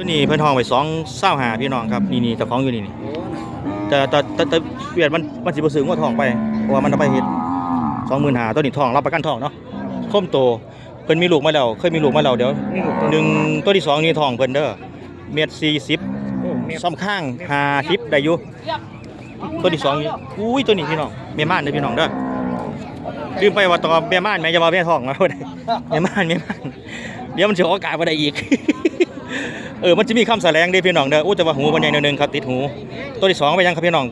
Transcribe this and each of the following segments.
ตัวนี้เพิ่นห้องไปสองเศร้าหาพี่น้องครับนี่นี่เจ้าของอยู่นี่นี่แต่แต่แต่แต่เวียดมันมันสิบ่ซื้องวดทองไปเพราะว่ามันเอาไปเฮ็ดสองหมื่นหาตัวนี้ทองรับประกันทองเนาะคมโตเพิ่นมีลูกมาแล้วเคยมีลูกมาแล้วเดี๋ยวนี่ลูกหนึ่งตัวที่สองนี่ทองเพิ่นเด้อเม็ดสี่สิบโอ้เมียซ้ำข้างหาทิปได้อยู่ตัวที่สองนี่อุ้ยตัวนี้พี่น้องแม่ม่านเด้อพี่น้องเด้อลืมไปว่าตอนแม่ม่านแม่จะว่าแม่ทองมาบ่ได้แม่ม่านแม่ม่านเดี๋ยวมันสิออกอากาศบ่ได้อีก เออมันจะมีคำแสลงเด้พี่น้องเด้ออู้แต่ว่าหูมันใหญ่หนึงครับติดหู ตัวที่สองไปยังครับพี่น้อง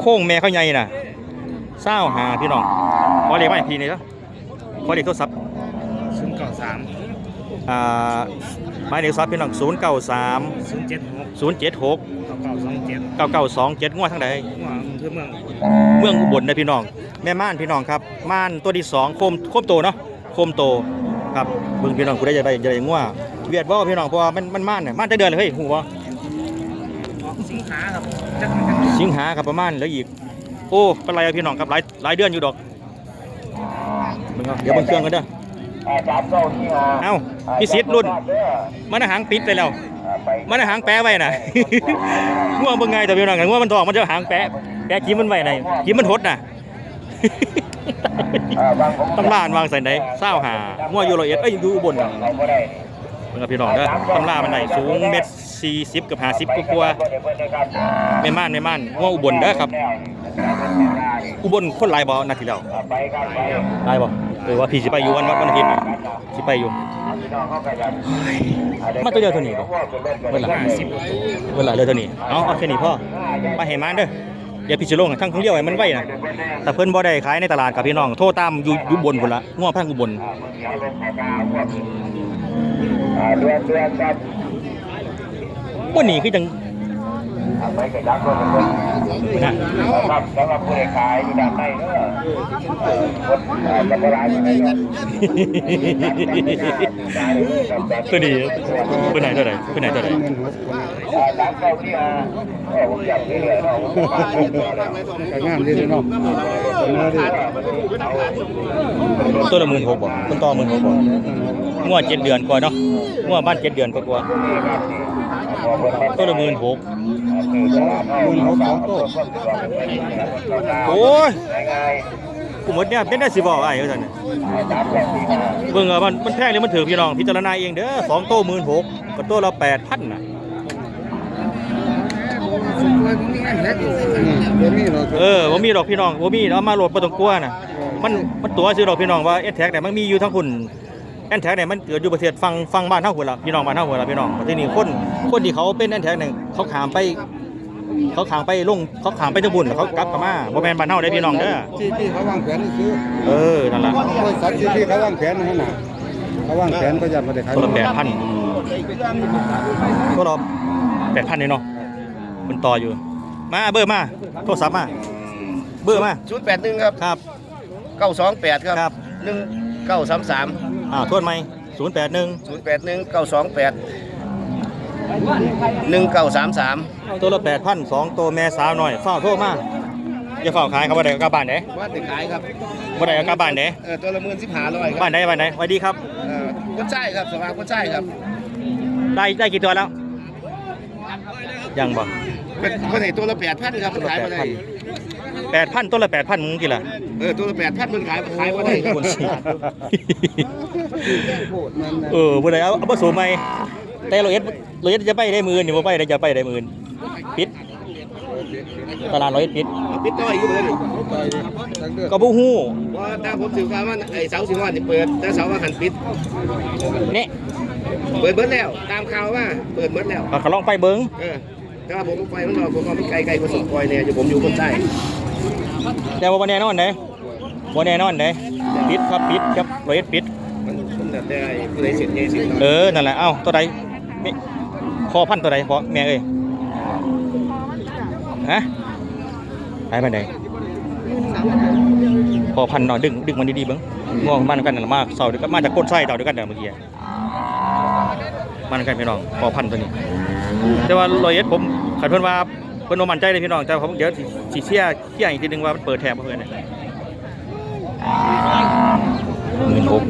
โค้งแม่เขาใหญ่น่ะเศร้าหาพี่น้องขอเรียกมาอีกทีหนึงเด้อขอเรียกโทรศัพท์ศูนย์เก้าสามอ่าหมายเลขโทรศัพท์พี่น้อง0 9 3ศูนย์เจ็ดหก0 7 6เก้าเก้าสองเจ็ด9 9 2 7งวดทั้งใดหัวอำเภอเมืองเมืองอุบลนะพี่น้อง แม่ม่านพี่น้องครับม่านตัวที่สองโคมโคมโตเนาะโคมโตครับเบิ่งพี่น้องกูได้จะได้จะได้งัว เวียดบ่พี่น้องเพราะว่ามันมันม่านเนี่ยม่านจะเดือนเลยเฮ้ยหูบ่สิงหาครับจักสิงหาครับประมาณแล้วอีก โอ้เป็นไรอะพี่น้องครับหลายหลายเดือนอยู่ดอกเบิ่งเอาเดี๋ยวเบิ่งเครื่องกันเด้อเอ้าพี่สิทธิ์รุ่นมันอาหางปิดไปแล้ว มันอาหางแปะไว้น่ะง่วงเบิ่งไงแต่พี่น้องกันง่วงมันทองมันจะหางแปะแปะกิ้มมันไว้ไหนกิ้มมันหดน่ะตำรานวางใส่ไหนเศร้าหาง่วงอยู่ละเอียดเอ้ยอยู่อุบ นน่ะเบิ่อพี่น้องเด้อตำรามันไหนสูงเมตรสี่สิบกับห้าสิบกว่าๆไม่ม่านไม่ม่านง่วงอุบลเด้อครับ อุบลคนหลายบ่นาทีแล้วหลายบ่เออว่าพี่สิไปอยู่วันวันอาทิตย์สิไปอยู่มาตัวเดียวเท่านี้บ่เวลาสิบเวลาเดียวเท่านี้เอาเอาแค่นี้พ่อไปให้มันเด้ออย่าพี่สิลงให้ทั้งทั้งเดียวให้มันไว้นะแต่เพิ่นบ่ได้ขายในตลาดกับพี่น้อง โทรตามอยู่อยู่บนพุ่นละง่วงพังอุบล เดือนเดือนครับบ่หนีคือจังไปกับยักษ์รถเป็นคนนะครับสำหรับผู้ขายอยู่ด้านในเนอะเออคนเอ่อจะไปร้านอะไรเนอะตัวนี้เพิ่นไหนตัวไหนเพิ่นไหนตัวไหนอ่าร้านเก้าที่อะเออผมอยากเรื่อยๆเนาะผมมาเรื่อยๆงามดีเลยเนาะตัวละ16,000บ่เพิ่นต่อ16,000บ่ ง่วง7เดือนกว่าเนาะง่วงบ้าน7เดือนกว่าๆตัวละ16,000หมื่นหกสองตัวโอ้ยกูหมดเนี่ยเป็นได้สิบอกไอ้เอ้ยท่านเนี่ยเบิ่งเอามันมันแพงหรือมันถือพี่น้องพิจารณาเองเด้อสองโต้หมื่นหกกับตัวละแปดพันน่ะเดี๋ยวนี้เราเออบ่มีดอกพี่น้องบ่มีเอามาโหลดบ่ต้องกลัวน่ะมันมันตัวซื้อดอกพี่น้องว่าเอสแท็กเนี่ยมันมีอยู่ทั้งคุณแอนแท็กเนี่ยมันเกิดอยู่ประเทศฟังฟังบ้านเฮาพุ่นล่ะพี่น้องบ้านเฮาพุ่นล่ะพี่น้องแต่ทีนี้คนคนที่เขาเป็นแอนแท็กเนี่ยเขาขามไป เขาขามไปลงเขาขามไปทางบุญแล้วเขากลับกลับมาบ่แม่นบ้านเฮาได้อพี่น้องเด้อที่ที่เขาวางแผนนี่คือเออนั่นล่ะบริษัทที่ที่เขาวางแผนนั่นน่ะเขาวางแผนเขาจะมาได้ขายตัวละแปดพันตัวละแปดพันนี่เนาะมันต่ออยู่ มาเบอร์มาโทรศัพท์มาเบอร์มาศูนย์แปดหนึ่งครับครับเก้าสองแปดครับครับหนึ่งเก้าสามสาม อ่าทวนไหมศูนย์แปดหนึ่งศูนย์แปดหนึ่งเก้าสองแปดหนึ่งเก้าสามสามตัวละแปดพันสองตัวแม่สาวหน่อยเฝ้าโทรมาอย่าเฝ้าขายครับว่าใดเอากลับบ้านไหนว่าติดขายครับว่าใดเอากลับบ้านไหนเออตัวละหมื่นสิบห้าร้อยครับบ้านไหนบ้านไหนสวัสดีครับเออคนใช่ครับสภาพคนใช่ครับ ได้ได้กี่ตัวแล้ว ยังบ่เป็นคนไหนตัวละแปดพันครับมันขายมาได้ แปดพันตัวละแปดพันมึงกี่ละเออตัวละแปดพันมันขายขายมาได้ครับคนสิเออบ่ได้เอาเอาผสมไหมแต่เราเอ็ดเราเอ็ดจะไปได้หมื่นนี่บ่ไปได้จะไปได้หมื่นปิดตลาดร้อยเอ็ดปิดเอาปิดต้อยอยู่เลยก็บ่ฮู้ว่าถ้าผมถือว่ามันไอ้เสาสิงห์วันนี่เปิดแต่เสาว่าหันปิดนี่เปิดเบิดแล้วตามข่าวว่าเปิดเบิดแล้วก็เขาลองไปเบิ่งเออแต่ว่าผมไปมันบอกผมว่ามันไกลไกลกว่าสุดปล่อยเนี่ยอยู่ผมอยู่คนใต้ แต่ว่าบ่แน่นอนเด้บ่แน่นอนเด้ปิดครับปิดครับร้อยเอ็ดปิด มันมันแบบได้ผู้ใดเสร็จใหญ่เสร็จเออนั่นแหละเอ้าตัวใดมิพอพันตัวใดพอแม่เอ้ยฮะไปไปไหนพอพันเนาะดึงดึงมันดีๆเบิ่งง่วงมันกันนั่นล่ะมากเสาเดียวกันมาจากก้นไส้เต่าเดียวกันเด้อเมื่อกี้อะมันกันพี่น้องพอพันตัวนี้ แต่ว่าร้อยเอ็ดผมขันเพิ่นว่า เพิ่นบ่มั่นใจเลยพี่น้องแต่ผมเดี๋ยวสิสิเชียร์เชียร์อีกทีหนึงว่ามันเปิดแถบบ่เพิ่นน่ะหมื่นหก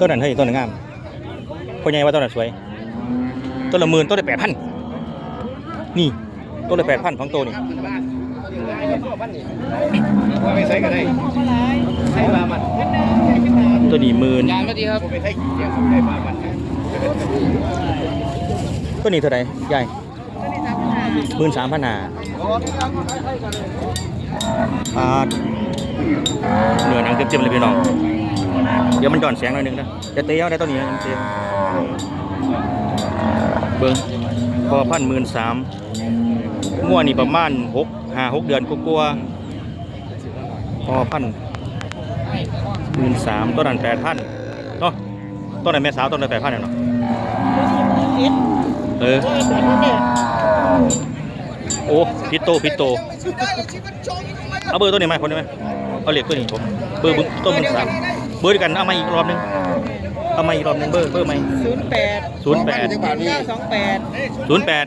ตัวนั้นเฮ้ยตัวนั้นงามพ่อใหญ่ว่าต้นน่ะสวยต้นละหมื่นต้นละแปดพันนี่ต้นละแปดพันของตัวนี่ว่าไม่ใช้ก็ได้ใช้มามันตัวนี้หมื่นยางก็ดีครับผมไม่ใช้เกี่ยวกับใช้มามัน ตัวนี้เท่าไหร่ใหญ่หมื่นสามพันหาอ่าเนื้อหนังเต็มๆเลยพี่น้อง เดี๋ยวมันจ่อนแสงหน่อยหนึงนะจะเตี้ยวได้ตัวนี้นะเตี้ยวเบิ้งพอพันหมื่นสามง่วนี่ประมาณหกห้าหกเดือนกลัวาๆพอพันหมื่นสามตัวนั้นแปดพันเนาะตัวนั้นแม่สาวตัวนั้นแปดพันเนาะ เออ โอ้พิโตพิโต เอาเบอร์ตัวนี้มาคนได้ไหมเอาเหล็กตัวนี้ผมเบอร์บึ้งต้นมึงสามเบอร์เดียวกันเอามาอีกรอบหนึงเอามาอีกรอบหนึงเบอร์เบอร์ไหมศูนย์แปดศูนย์แปดเก้าสองแปดศูนย์แปด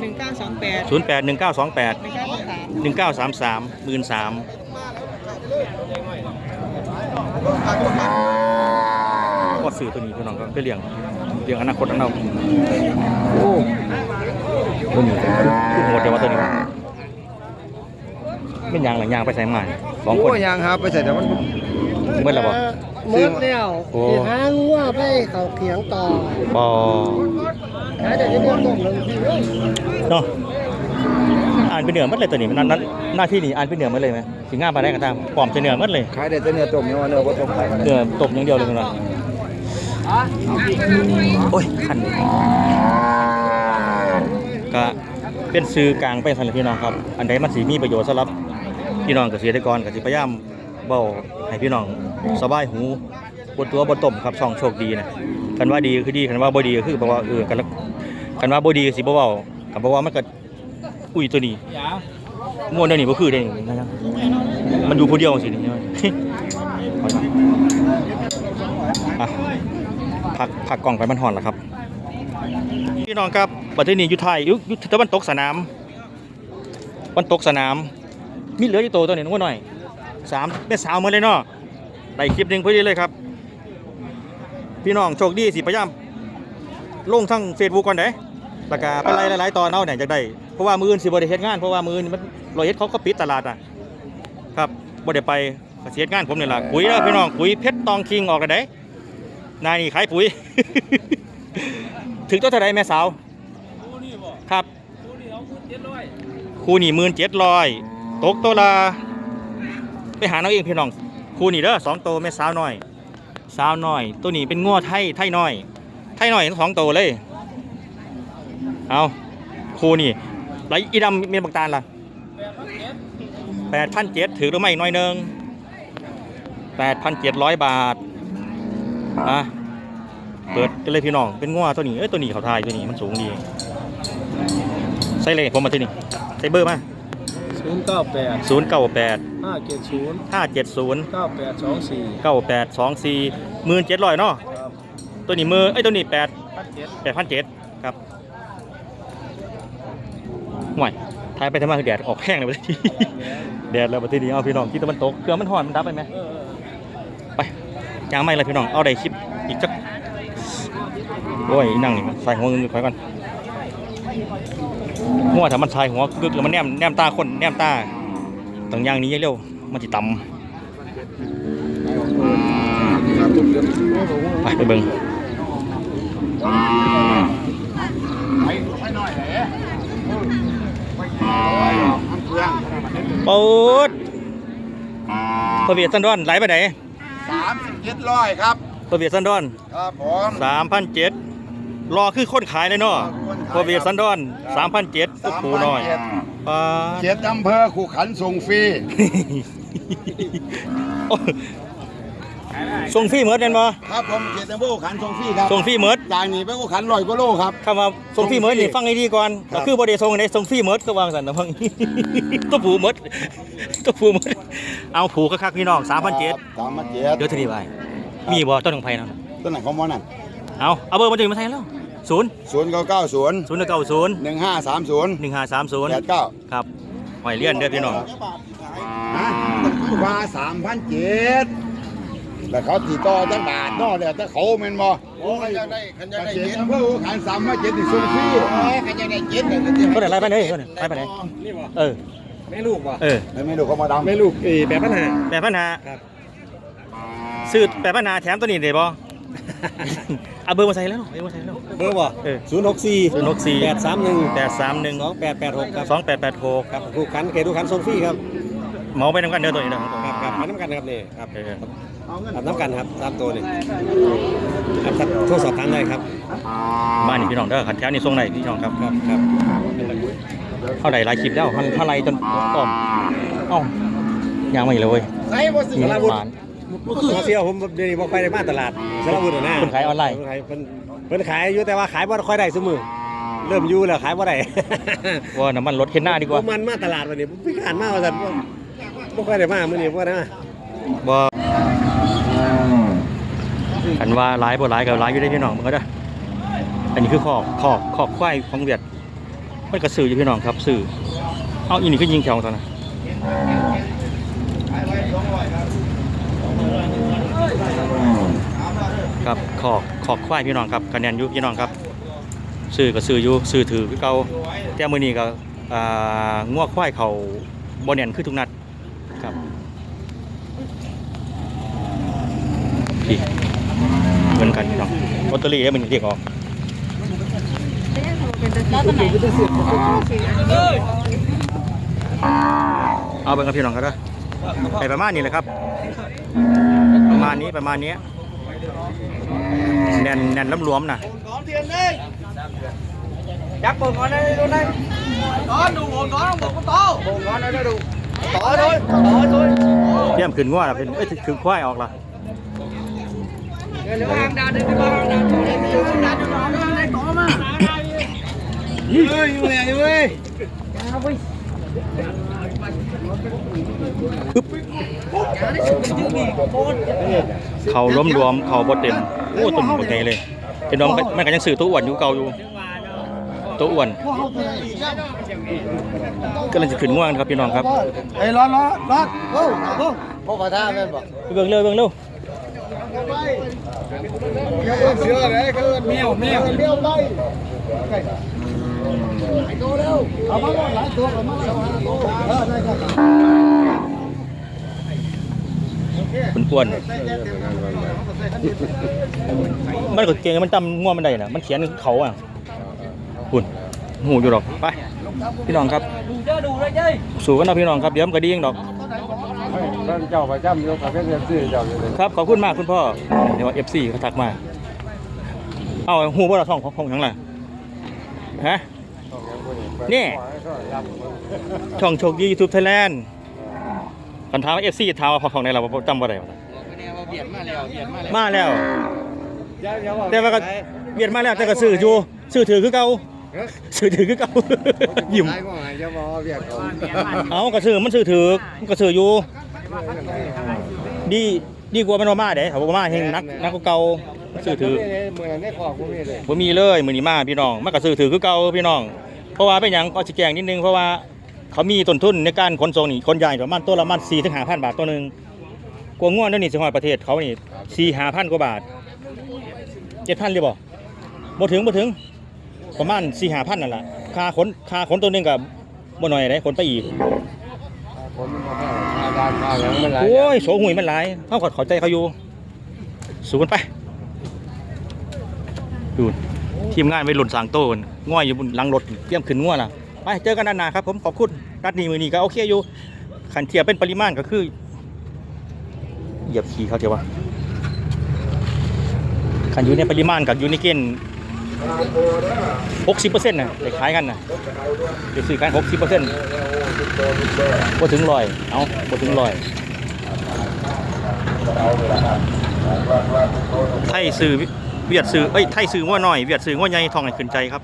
หนึ่งเก้าสองแปดศูนย์แปดหนึ่งเก้าสองแปดหนึ่งเก้าสามหนึ่งเก้าสามสามหมื่นสามก็ซื้อตัวนี้พี่น้องก็ไปเลี้ยง เลี้ยงอนาคตของเราโอ้ตัวนี้คือโหดเดียวว่าตัวนี้ไม่นยางหรือยางไปใส่มาสองคนโอ้ยางครับไปใส่แต่มันเมื่อไหร่บอกเมื่อแล้วโอ้ที่หางว่าไปเขาเขียงต่อปอหาเดี๋ยวจะเรียกต้มเลยพี่เอ้ยเนาะอ่านเป็นเหนือหมัดเลยตัวนี้นั่นนั่นหน้าที่นี่อ่านเป็นเหนือหมัดเลยไหมสิง่าปลาได้กันตามปลอมจะเหนือหมัดเลยขายได้แต่เนื้อต้มเนี่ยว่าเนื้อผสมขายกันเหนือตบอย่างเดียวเลยคุณว่า โอ้ยขันก็เป็นสื่อกลางไปสำหรับพี่น้องครับ อันใดมันสีมีประโยชน์สำหรับพี่น้องเกษตรกรก็สิพยายามเบาให้พี่น้องสบายหูบนตัวบนต้มครับช่องโชคดีนะคันว่าดีคือดีคันว่าบ่ดีคือบอกว่าเออกันละคันว่าบ่ดีสิบ่เว้าคันบ่เว้ามันก็อุ้ยตัวนี้ม่วนเดี๋ยนี้บ่คือได้นี่นะครับมันอยู่ผู้เดียวสินี่อะ พักพักกล่องไปมันห่อนแล้วครับ พี่น้องครับประเทศนี้อยู่ไทยยู่อยู่ตะวันตกสนามวันตกสนาม มีเหลืออยู่ตัวตัวนี้น้องหน่อยสามเป็นสาวมาเลยเนาะได้คลิปหนึ่งพอดีเลยครับ พี่น้องโชคดีสิพยายามลงทั้งเฟซบุ๊กก่อนเด้แล้วก็ไปไล่หลายๆตอนเอาเนี่ยจากได้เพราะว่ามืออื่นสิบ่ได้เฮ็ดงานเพราะว่ามืออื่นมันรอยเฮ็ดเขาก็ปิดตลาดอะครับบ่ได้ไปก็สิเฮ็ดงานผมเนี่ยล่ะปุ๋ยแล้วพี่น้องปุ๋ยเพชรตองคิงออกแล้วเด้ นายนี่ขายปุ๋ย ถึงตัวเท่าไรแม่สาว ครับคู่นี่หมื่นเจ็ดร้อยตกตัวละไปหาน้องเองพี่น้องคู่นี่เด้อสองตัวแม่สาวหน้อย สาวหน้อย ตัวนี้เป็นง้อไทยไทยน้อย ไทยน้อยทั้งสองตัวเลย เอาคู่นี่ไรอีดำเมียนบักตาลล่ะแปดพันเจ็ดถือหรือไม่น้อยนึงแปดพันเจ็ดร้อยบาท อะเปิดกันเลยพี่น้อง เป็นง้อตัวนี้ เอ้ยตัวนี้เขาทายตัวนี้มันสูงดี ใส่เลยผมมาที่นี่ใส่เบอร์มาศูนย์เก้าแปดศูนย์เก้าแปดห้าเจ็ดศูนย์ห้าเจ็ดศูนย์เก้าแปดสองสี่เก้าแปดสองสี่หมื่นเจ็ดร้อยเนาะครับตัวนี้มือเอ้ยตัวนี้แปดพันเจ็ดแปดพันเจ็ดครับห่วยทายไปทำไมคือแดดออกแห้งเลยทีแดดแล้วประเทศนี้เอาพี่น้องที่ตะวันตกเครื่องมันห่อนมันดับไปไหมเออไป ยางไม่เลยพี่น้อง เอาได้คลิปอีกจักโอ้ยนั่งนี่ใส่หัวเงินไปก่อนหัวถ้ามันใส่หัวกึกแล้วมันแนมแนมตาคนแนมตาต้องอย่างนี้เร็วมันจะต่ำไปไปเบิ่งปูดพอเวียดซันดอนไหลไปไหน สามสิบเจ็ดร้อยครับพอเวียดซันดอนครับผมสามพันเจ็ดรอคือคนขายเลยเนาะพอเวียดซันดอนสามพันเจ็ดตุ๊กปูน้อยปลาเจ็ดอำเภอขู่ขันส่งฟรีโอ้ส่งฟรีเหมือนกันบ่ครับผมเจ็ดอำเภอขู่ขันส่งฟรีครับส่งฟรีเหมือนจากนี้ไปขู่ขันร้อยกว่าโลครับคำว่าส่งฟรีเหมือนนี่ฟังให้ดีก่อนครัก็บคือบ่ได้ส่งในส่งฟรีเหมือนก็วางสันนะพังตัวผูเหมือนตัวผูเหมือน เอาผูคักๆพี่น้อง3,700สามพันเจ็ดเดี๋ยวทีนี้ไปมีบ่ต้นของไผเนาะต้นไหนของมอนั่นเอาเอาเบอร์มาถึงมาใส่แล้ว0ศูนย์เก้าเก้าศูนย์090หนึ่งห้าสามศูนย์แป1530ดเก้าครับหอยเลี่ยนเด้อพี่น้องฮะว่าสามพันเจ็ดแล้วเขาติดต่อจังบาทเนอกแล้วแต่เขาแม่นบ่โอ้ยยังได้คันยังได้เจ็ดเจ็ดอำเภอขานสามมาเจ็ดที่ส่งฟรีคันยังได้เจ็ดเลยก็เจ็ดก็ไหนไล่ไปเลยก็ไหนไล่ไปไหนนี่บ่เออ แม่ลูกบ่เออไม่รู้เขามาดำแม่ลูกเอแบบปัญหาแปดปัญหาครับซื้อแปดปัญหาแถมตัวนี้ได้บ่เอาเบอร์มาใส่แล้วเบอร์มาใส่แล้ว เบอร์บ่เออ ศูนย์หกสี่ศูนย์หกสี่แปดสามหนึ่งแปดสามหนึ่งสองแปดแปดหกครับสองแปดแปดหกครับลูกคันเกดูคันส่งฟรีครับเหมาไปน้ำกันเด้อตัวนี้นะของผมครับครับมาน้ำกันครับนี่ครับเออครับน้ำกันครับตามตัวนี่ครับครับโทรสอบถามได้ครับบ้านนี่พี่น้องเด้อขันแถวนี่ส่งไหนพี่น้องครับ ครับครับ เท่าไหร่หลายคลิปแล้วเท่าเท่าไหรจนอ้อมเอ้ายังไม่เลยเว้ยใส่บ่ซื้อมีสารวุฒิหวานขอเสียวผมเดี๋ยวนี้บ่ค่อยได้มาตลาดสารวุฒิหรอกนะเพิ่นขายออนไลน์เพิ่นขายเพิ่นเพิ่นขายอยู่แต่ว่าขายบ่ค่อยได้ซุมื้อเริ่มอยู่แล้วขายบ่ได้ว่าน้ำมันรถเข็นหน้าดีกว่าผมมันมาตลาดวันนี้ผมพิการมากว่าซั่นบ่บ่ค่อยได้มามื้อนี้บ่ได้มาบ่ขันว่าหลายบ่หลายกับหลายอยู่ได้พี่น้องมันก็ได้ออันนี้คือขอกขอกขอกควายของเวียด มันกระสืออยู่พี่น้องครับสื่อเอาอีนี่ก็ยิงแถวตอนนั้นครับขอกขอกควายพี่น้องครับคะแนนยุพี่น้องครับซื้อก็ซื้ออยู่ซื้อถือคือเก่าแต่มื้อนี้ก็อ่างัวควายเขาบ่แน่นคือทุกนัดครับพี่เหมือนกันพี่น้องลอตเตอรี่ให้มันเรียกออก เอาเป็นกับพี่น้องก็ได้ไปประมาณนี้แหละครับ ประมาณนี้ประมาณนี้แน่นแน่นล้ำรวมนะยักษ์เปิดก่อนได้ดูได้ตอนดูโอนก่อนบอกก็โตโอนก่อนได้ดูต่อเลยต่อเลยเยี่ยมขึ้นงัวละเป็นเอ้ยขึ้นควายออกละเดี๋ยวทางดาวเดี๋ยวทางดาวเดี๋ยวทางดาวเดี๋ยวทางดาวได้ต่อมาเฮ้ยอยู่ไหนเว้ย เขาล้มรวมเขาบดเต็มโอ้ตุ่มบดไงเลยเป็นน้องมันก็ยังสื่อตัวอ้วนอยู่เก่าอยู่ตัวอ้วนก็เลยจะขึ้นง่วงครับพี่น้องครับไอ้ร้อนร้อนร้อนโอ้โหพวกขอท่าแม่นบอกไปเบิ่งเร็วเบิ่งเร็วเชื่อเลยคือเมียวเมียวเมียวไปโต เอามาหลายตัวเอามาสองห้าตัวเออได้ครับมันอ้วนมันก็เก่งมันจำง่วงมันได้นะมันเขียนเขาอะหุ่นหูอยู่ดอกไปพี่น้องครับสู้กันนะพี่น้องครับเดี๋ยวมันก็ดีเองดอกท่านเจ้าประจำยกคาเฟ่เอฟซีเจ้าครับขอบคุณมากคุณพ่อเดี๋ยวเอฟซีเขาทักมา เอาหูบ่ละท่องของของหยังล่ะฮะ นี่ช่องโชคดียูทูบไทยแลนด์คันถามเอฟซีถามว่าพอของไหนเราบ่จำบ่ได้ว่ามาแล้ว แต่ว่าก็เวียนมาแล้วแต่ก็ซื้ออยู่ซื้อถือคือเก่าซื้อถือคือเก่ายิ้มใช่ก็หายจะบอกเบียดเขาเอาก็ซื้อมันซื้อถือมันก็ซื้ออยู่ดีดีกว่ามันบ่มาเด้ถ้าบ่มาเฮงนักนักกว่าเก่า ซื้อถือเหมือนในของพวกนี้เลยบ่มีเลยมื้อนี้มาพี่น้องมันก็ซื้อถือคือเก่าพี่น้อง เพราะว่าเป็นหยังก็สิแจ้งนิดนึงเพราะว่าเขามีต้นทุนในการขนส่งนี่คนใหญ่ประมาณตัวละประมาณ4ถึง5,000บาทตัวหนึงกว่าง่วนเดี๋ยวนี้สิฮอดประเทศเขานี่4 5,000กว่าบาท7,000เลยบ่บ่ถึงบ่ถึง ประมาณ4 5,000นั่นล่ะค่าขนค่าขนตัวหนึงก็บ่น้อยเด้ขนไปอีกผมมันมาค่าดานค่าหยังมันหลายโอ้ยโสหุยมันหลายเขาขอดขอใจเขาอยู่ สู้กันไป ดูทีมงานไปหล่นสางโต้นง่อยอยู่บนหลังรถเตรียมขึ้นง่วล่ะไปเจอกันด้านหน้าครับผมขอบคุณนัดนี้มือนี้ก็โอเคอยู่ขันเทียบเป็นปริมาณก็คือเหยียบขี่เขาเทียววะขันอยู่ในปริมาณกับอยู่ในเกณฑ์หกสิบเปอร์เซ็นต์นะได้ขายกันนะได้ซื้อกันหกสิบเปอร์เซ็นต์พอถึงร้อย เอาพอถึงร้อยไทยซื้อ เวียดซื้อเอ้ยไทยซื้อว่าน้อยเวียดซื้อว่าใหญ่ทองให้ขึ้นใจครับ